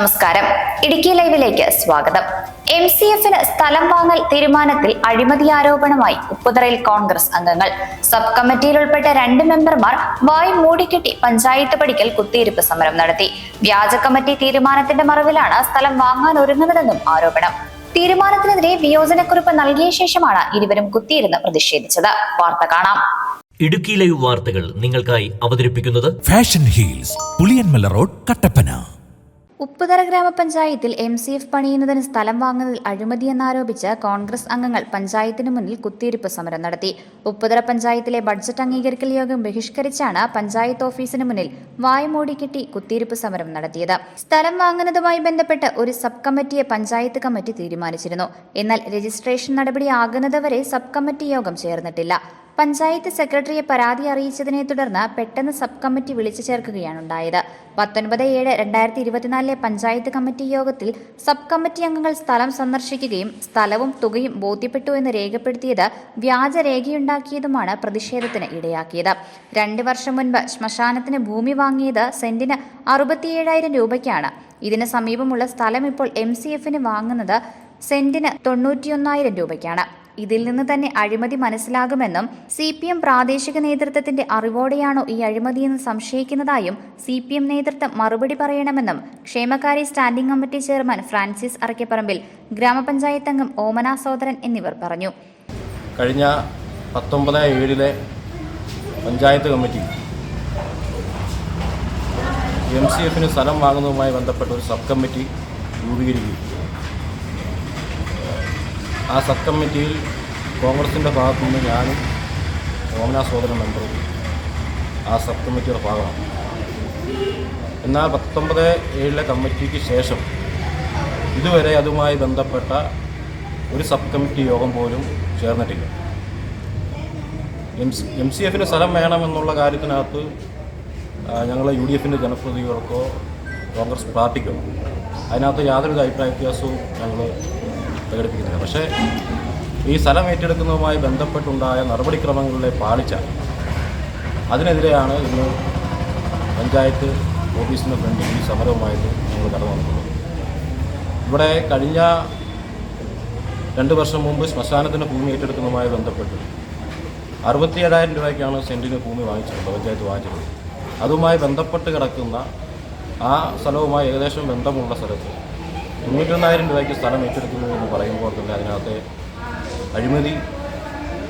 നമസ്കാരം. ഇടുക്കി ലൈവിലേക്ക് സ്വാഗതം. എം സി എഫിന് സ്ഥലം വാങ്ങൽ തീരുമാനത്തിൽ അഴിമതി ആരോപണമായി ഉപ്പുതറയിൽ കോൺഗ്രസ് അംഗങ്ങൾ. സബ് കമ്മിറ്റിയിൽ ഉൾപ്പെട്ട രണ്ട് മെമ്പർമാർ വായ് മൂടിക്കെട്ടി പഞ്ചായത്ത് പടിക്കൽ കുത്തിയിരിപ്പ് സമരം നടത്തി. വ്യാജ കമ്മിറ്റി തീരുമാനത്തിന്റെ മറവിലാണ് സ്ഥലം വാങ്ങാൻ ഒരുങ്ങുന്നതെന്നും ആരോപണം. തീരുമാനത്തിനെതിരെ വിയോജനക്കുറിപ്പ് നൽകിയ ശേഷമാണ് ഇരുവരും കുത്തിയിരുന്ന് പ്രതിഷേധിച്ചത്. വാർത്ത കാണാം. ഇടുക്കി ലൈവ് വാർത്തകൾ നിങ്ങൾക്കായി അവതരിപ്പിക്കുന്നത് fashion heels Puliyanmala road Kattappana. Upputhara ഗ്രാമപഞ്ചായത്തിൽ എം സി എഫ് പണിയുന്നതിന് സ്ഥലം വാങ്ങുന്നതിൽ അഴിമതിയെന്നാരോപിച്ച് കോൺഗ്രസ് അംഗങ്ങൾ പഞ്ചായത്തിന് മുന്നിൽ കുത്തിയിരിപ്പ് സമരം നടത്തി. ഉപ്പുതറ പഞ്ചായത്തിലെ ബഡ്ജറ്റ് അംഗീകരിക്കൽ യോഗം ബഹിഷ്കരിച്ചാണ് പഞ്ചായത്ത് ഓഫീസിന് മുന്നിൽ വായ്മൂടി കെട്ടി കുത്തിയിരിപ്പ് സമരം നടത്തിയത്. സ്ഥലം വാങ്ങുന്നതുമായി ബന്ധപ്പെട്ട് ഒരു സബ് കമ്മിറ്റിയെ പഞ്ചായത്ത് കമ്മിറ്റി തീരുമാനിച്ചിരുന്നു. എന്നാൽ രജിസ്ട്രേഷൻ നടപടി ആകുന്നതുവരെ സബ് കമ്മിറ്റി യോഗം ചേർന്നിട്ടില്ല. പഞ്ചായത്ത് സെക്രട്ടറിയെ പരാതി അറിയിച്ചതിനെ തുടർന്ന് പെട്ടെന്ന് സബ് കമ്മിറ്റി വിളിച്ചു ചേർക്കുകയാണുണ്ടായത്. പത്തൊൻപത് ഏഴ് രണ്ടായിരത്തി ഇരുപത്തിനാലിലെ പഞ്ചായത്ത് കമ്മിറ്റി യോഗത്തിൽ സബ് കമ്മിറ്റി അംഗങ്ങൾ സ്ഥലം സന്ദർശിക്കുകയും സ്ഥലവും തുകയും ബോധ്യപ്പെട്ടു എന്ന് രേഖപ്പെടുത്തിയത് വ്യാജരേഖയുണ്ടാക്കിയതുമാണ് പ്രതിഷേധത്തിന് ഇടയാക്കിയത്. രണ്ട് വർഷം മുൻപ് ശ്മശാനത്തിന് ഭൂമി വാങ്ങിയത് സെന്റിന് അറുപത്തിയേഴായിരം രൂപയ്ക്കാണ്. ഇതിന് സമീപമുള്ള സ്ഥലം ഇപ്പോൾ എം സി എഫിന് വാങ്ങുന്നത് സെന്റിന് തൊണ്ണൂറ്റിയൊന്നായിരം രൂപയ്ക്കാണ്. ഇതിൽ നിന്ന് തന്നെ അഴിമതി മനസ്സിലാകുമെന്നും സി പി എം പ്രാദേശിക നേതൃത്വത്തിന്റെ അറിവോടെയാണോ ഈ അഴിമതിയെന്ന് സംശയിക്കുന്നതായും സി പി എം നേതൃത്വം മറുപടി പറയണമെന്നും ക്ഷേമകാരി standing committee chairman Francis Arakkaparambil ഗ്രാമപഞ്ചായത്ത് അംഗം ഓമന സോദരൻ എന്നിവർ പറഞ്ഞു. കഴിഞ്ഞ പത്തൊമ്പത് ഏഴിലെ പഞ്ചായത്ത് കമ്മിറ്റി എം സി എഫിന് സ്ഥലം വാങ്ങുന്നതുമായി ബന്ധപ്പെട്ട ഒരു സബ് കമ്മിറ്റി രൂപീകരിക്കുകയും ആ സബ് കമ്മിറ്റിയിൽ കോൺഗ്രസിന്റെ ഭാഗത്തു നിന്ന് ഞാനും ഓമന സോദര മെമ്പറും ആ സബ് കമ്മിറ്റിയുടെ ഭാഗമാണ്. എന്നാൽ പത്തൊമ്പത് ഏഴിലെ കമ്മിറ്റിക്ക് ശേഷം ഇതുവരെ അതുമായി ബന്ധപ്പെട്ട ഒരു സബ് കമ്മിറ്റി യോഗം പോലും ചേർന്നിട്ടില്ല. എം എം സി എഫിന് സ്ഥലം വേണമെന്നുള്ള കാര്യത്തിനകത്ത് ഞങ്ങൾ യു ഡി എഫിന്റെ ജനപ്രതിനിധികൾക്കോ കോൺഗ്രസ് പാർട്ടിക്കോ അതിനകത്ത് യാതൊരു അഭിപ്രായ വ്യത്യാസവും ഞങ്ങൾ പ്രകടിപ്പിക്കുന്നില്ല പക്ഷേ ഈ സ്ഥലം ഏറ്റെടുക്കുന്നതുമായി ബന്ധപ്പെട്ടുണ്ടായ നടപടിക്രമങ്ങളിലെ പാളിച്ച അതിനെതിരെയാണ് ഇന്ന് പഞ്ചായത്ത് ഓഫീസിന് ഫ്രണ്ടിൽ ഈ സമരവുമായിട്ട് ഞങ്ങൾ കടന്നു വന്നിട്ടുള്ളത്. ഇവിടെ കഴിഞ്ഞ രണ്ട് വർഷം മുമ്പ് ശ്മശാനത്തിന് ഭൂമി ഏറ്റെടുക്കുന്നതുമായി ബന്ധപ്പെട്ട് അറുപത്തി ഏഴായിരം രൂപയ്ക്കാണ് സെന്റിന് ഭൂമി വാങ്ങിച്ചിട്ടുള്ളത് പഞ്ചായത്ത് വാങ്ങിച്ചിട്ടുള്ളത്. അതുമായി ബന്ധപ്പെട്ട് കിടക്കുന്ന ആ സ്ഥലവുമായി ഏകദേശം ബന്ധമുള്ള സ്ഥലത്ത് തൊണ്ണൂറ്റൊന്നായിരം രൂപയ്ക്ക് സ്ഥലം ഏറ്റെടുക്കുന്നു എന്ന് പറയുമ്പോൾ തന്നെ അതിനകത്ത് അഴിമതി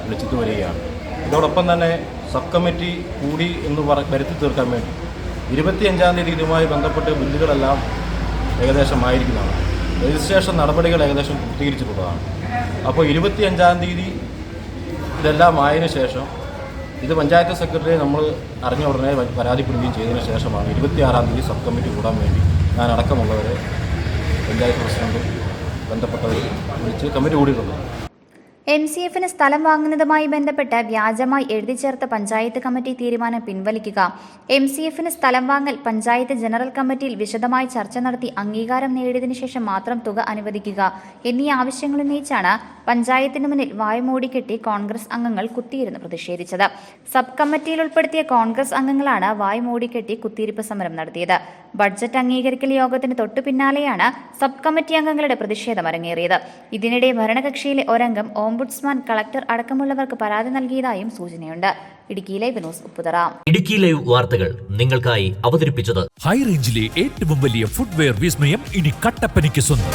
വിളിച്ചിട്ട് വരികയാണ്. ഇതോടൊപ്പം തന്നെ സബ് കമ്മിറ്റി കൂടി എന്ന് പറ വരുത്തി തീർക്കാൻ വേണ്ടി ഇരുപത്തിയഞ്ചാം തീയതി ഇതുമായി ബന്ധപ്പെട്ട് ബില്ലുകളെല്ലാം ഏകദേശം ആയിരിക്കുന്നതാണ് രജിസ്ട്രേഷൻ നടപടികൾ ഏകദേശം പൂർത്തീകരിച്ചിട്ടുള്ളതാണ്. അപ്പോൾ ഇരുപത്തിയഞ്ചാം തീയതി ഇതെല്ലാം ആയതിനു ശേഷം ഇത് പഞ്ചായത്ത് സെക്രട്ടറി നമ്മൾ അറിഞ്ഞ ഉടനെ പരാതിപ്പെടുകയും ചെയ്തതിന് ശേഷമാണ് ഇരുപത്തിയാറാം തീയതി സബ് കമ്മിറ്റി കൂടാൻ വേണ്ടി ഞാൻ അടക്കമുള്ളവരെ പഞ്ചായത്ത് പ്രസിഡന്റും ബന്ധപ്പെട്ടവർ വിളിച്ച് കമ്മിറ്റി കൂടിയിട്ടുള്ളത് എം സി എഫിന് സ്ഥലം വാങ്ങുന്നതുമായി ബന്ധപ്പെട്ട് വ്യാജമായി എഴുതി ചേർത്ത പഞ്ചായത്ത് കമ്മിറ്റി തീരുമാനം പിൻവലിക്കുക. എം സി എഫിന് സ്ഥലം വാങ്ങൽ പഞ്ചായത്ത് ജനറൽ കമ്മിറ്റിയിൽ വിശദമായി ചർച്ച നടത്തി അംഗീകാരം നേടിയതിനു ശേഷം മാത്രം തുക അനുവദിക്കുക. എന്നീ ആവശ്യങ്ങൾ ഉന്നയിച്ചാണ് പഞ്ചായത്തിന് മുന്നിൽ വായ്മൂടിക്കെട്ടി കോൺഗ്രസ് അംഗങ്ങൾ കുത്തിയിരുന്ന് പ്രതിഷേധിച്ചത്. സബ് കമ്മിറ്റിയിൽ ഉൾപ്പെടുത്തിയ കോൺഗ്രസ് അംഗങ്ങളാണ് വായ്മൂടിക്കെട്ടി കുത്തിയിരിപ്പ് സമരം നടത്തിയത്. ബഡ്ജറ്റ് അംഗീകരിക്കൽ യോഗത്തിന് തൊട്ടു പിന്നാലെയാണ് സബ് കമ്മിറ്റി അംഗങ്ങളുടെ പ്രതിഷേധം അരങ്ങേറിയത്. ഇതിനിടെ ഭരണകക്ഷിയിലെ ഒരംഗം ഓംബുഡ്സ്മാൻ കളക്ടർ അടക്കമുള്ളവർക്ക് പരാതി നൽകിയതായും സൂചനയുണ്ട്. ഇടുക്കി ലൈവ് വിനോസ് ഉപ്പുതറ. ഇടുക്കി ലൈവ് വാർത്തകൾ നിങ്ങൾക്കായി അവതരിപ്പിച്ചത്. ഹൈ റേഞ്ചിലെ ഏറ്റവും വലിയ ഫുട്വെയർ വിസ്മയം ഇനി കട്ടപ്പനയ്ക്ക് സ്വന്തം.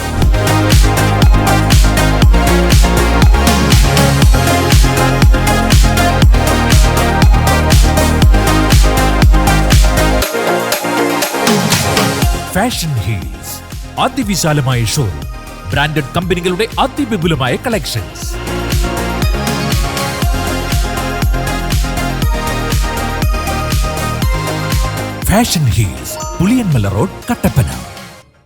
ഫാഷൻ ഹീൽസ് അതിവിശാലമായ ഷോറൂം ബ്രാൻഡഡ് കമ്പനികളുടെ അതിവിപുലമായ collections fashion heels Puliyanmala road Kattappana